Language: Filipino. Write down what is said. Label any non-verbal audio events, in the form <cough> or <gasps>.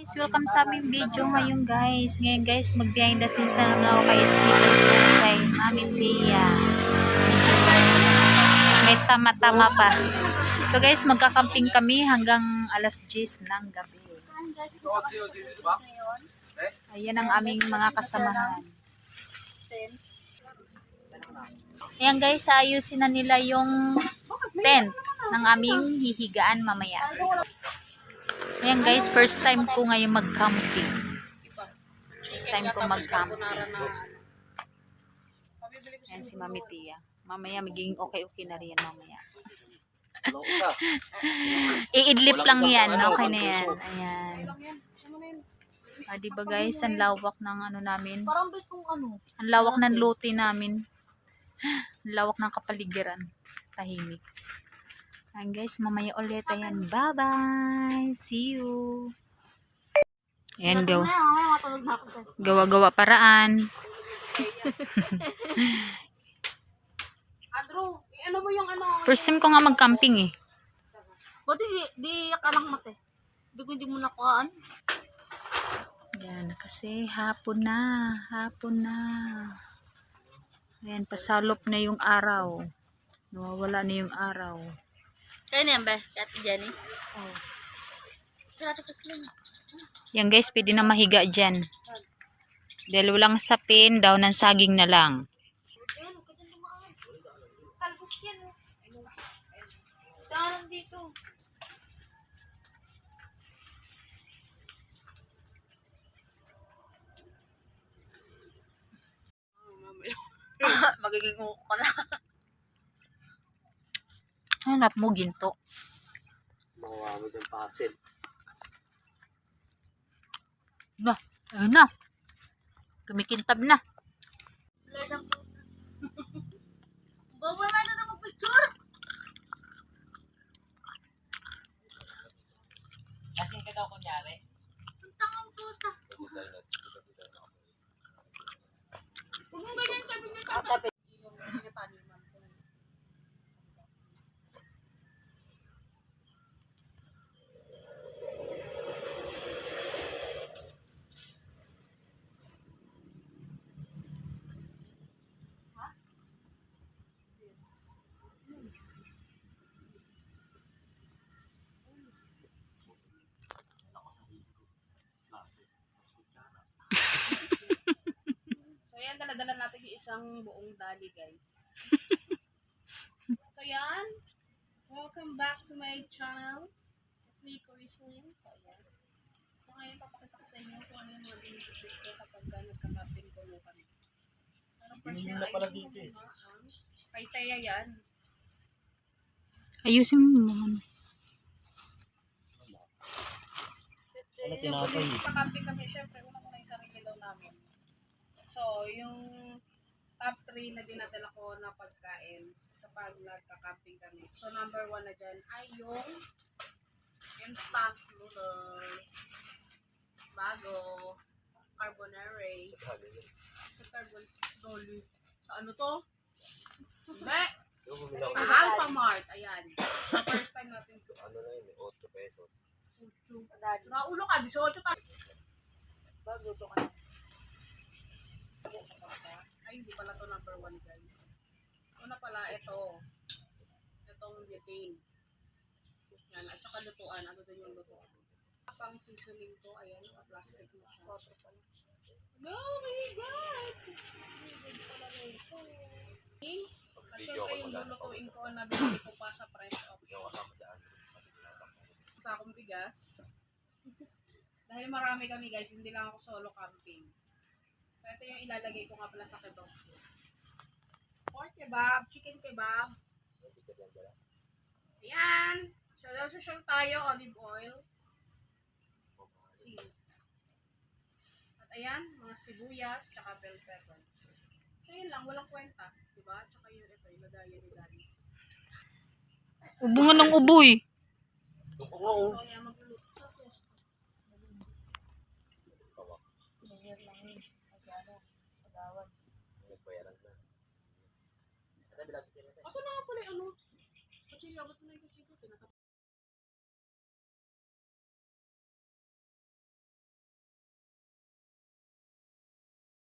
Guys, welcome sa aming video ngayon guys. Ngayon guys, mag behind the scenes na naman ako kay It's yan kay Mami Tia. May tama-tama pa. Ito guys, magkakamping kami hanggang alas 10 ng gabi. Ayan ang aming mga kasamahan. Ayan guys, ayusin na nila yung tent ng aming hihigaan mamaya. Ayan guys, first time ko ngayon mag-camping. First time ko mag-camping. Ayan si Mami Tia. Mamaya magiging okay-okay na rin yan mamaya. <laughs> Iidlip lang yan. Okay na yan. Ayan. Ah, di ba guys, ang lawak ng ano namin. Ano. Ang lawak ng lote namin. <gasps> Ang lawak ng kapaligiran. Tahimik. Ayan guys, mamaya ulit. Ayan, bye-bye. See you. Ayan, guys. Gawa-gawa paraan. <laughs> Andrew, ano mo yung ano? First time ko nga mag-camping eh. Buti di, di ka lang mate. Hindi ko hindi mo nakuhaan. Yan, kasi hapon na. Hapon na. Ayan, pasalop na yung araw. Nawawala na yung araw. Kaya niyan ba? Kati? Oh. Tara, tara, tara. Yan guys, pwede na mahiga dyan. Dahil walang sapin, daw ng saging na lang. Dyan yan. oh. Dito? Magiging uko ka na. <laughs> Hanap mo ginto. Mawawag ang pasil. Na, ayun na. Kumikintab na. Bobo na na mag-picture. Kasing ka daw kunyari. Ang tangang puta. Huwag mo ganyan sabi niya dala-dala natin yung isang buong dali guys. <laughs> so yan, welcome back to my channel. It's me, Kurislin. So yan. So ngayon, papakita ko sa inyo kung ano yung mga binibigay ko kapag ka nagkakapin ko mo kami. Pero first na na pala ay dito eh. Kay Taya yan. Ayusin mo. ano. Ano tinapay? Kakamping kami, syempre, una muna yung sarili daw namin. So, yung top 3 na dinadala ko na pagkain kapag nagkakamping kami. So, number 1 na dyan ay yung instant noodles. Bago. Carbonara. Sa carbon dolly. Sa ano to? Hindi. Sa Alpha Mart. Ayan. So, first time natin Ano na yun, 8 pesos. Ucho. Naulo ka, 18 tayo. Bago to ka hindi pala to number one, guys. Una pala, ito. Itong butane. Yan, at saka lutuan. Ano din yung lutuan? Pang seasoning to, ayan, plastic na siya. Water pala. No, my God! At syempre yung lulutuin ko na binili ko pa sa Yung. Kasi tinatakbo. sa akong bigas. Dahil marami kami guys, hindi lang ako solo camping. So ito yung ilalagay ko nga pala sa kebab. Pork kebab, chicken kebab. Ayan. Social tayo, olive oil. Seal. At ayan, mga sibuyas, tsaka bell pepper. So yun lang, walang kwenta. Diba? Tsaka yung ito, yung lagayan ni Daddy. Ubungan ng uboy. Oo. So ayan, magluluto. Asa na pala yung ano? Kutsilyo, ba't mo na yung kutsilyo? Tinatapos.